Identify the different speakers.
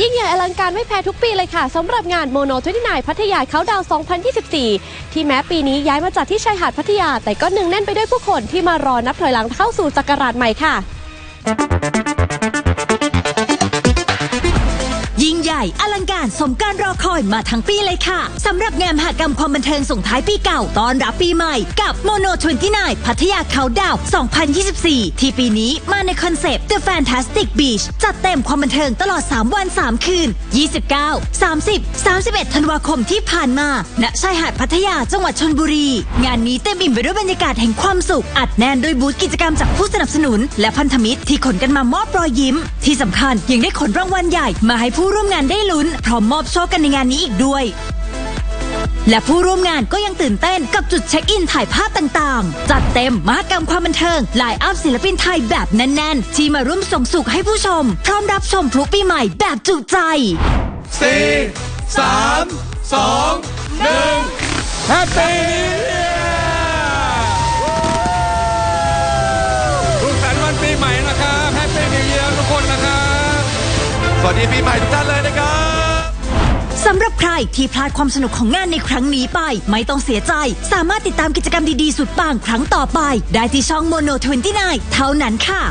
Speaker 1: ยิ่งใหญ่อลังการไม่แพ้ทุกปีเลยค่ะสำหรับงานโมโนทวนายพัทยาเขาดาว 2024 ที่แม้ปีนี้ย้ายมาจากที่ชายหาดพัทยา แต่ก็หนึ่งแน่นไปด้วยผู้คนที่มารอนับถอยหลังเข้าสู่ศักราชใหม่ค่ะ
Speaker 2: ใหญ่อลังการสมการรอคอยมาทั้งปีเลยค่ะสำหรับงานมหกรรมความบันเทิงส่งท้ายปีเก่าต้อนรับปีใหม่กับโมโน29พัทยาเขาดาว 2024 ที่ปีนี้มาในคอนเซปต์ The Fantastic Beach จัดเต็มความบันเทิงตลอด 3 วัน 3 คืน 29 30 31 ธันวาคมที่ผ่านมา ณ ชายหาดพัทยาจังหวัดชนบุรี งานนี้เต็มอิ่มไปด้วยบรรยากาศแห่งความสุข อัดแน่นด้วยบูธกิจกรรมจากผู้สนับสนุน และพันธมิตรที่ขนกันมามอบรอยยิ้ม ที่สำคัญยังได้ขนรางวัลใหญ่มาให้ผู้ร่วมงานได้ลุ้นพร้อมมอบโชคกันในงานนี้อีกด้วย และผู้ร่วมงานก็ยังตื่นเต้นกับจุดเช็คอินถ่ายภาพต่างๆ จัดเต็มมหกรรมความบันเทิงไลน์อัพศิลปินไทยแบบแน่นๆ ที่มาร่วมส่งสุขให้ผู้ชม พร้อมรับชมพลุปีใหม่แบบจุใจ
Speaker 3: สี่สามสองหนึ่งแฮปปี้ทุกสันต์วันปีใหม่นะครับ วัสดีปีใหม่ทุกท่านเลยนะครับ
Speaker 2: สำหรับใครที่พลาดความสนุกของงานในครั้งนี้ไป ไม่ต้องเสียใจ สามารถติดตามกิจกรรมดี ๆ สุดปังครั้งต่อไป ได้ที่ช่องโมโน29เท่านั้นค่ะ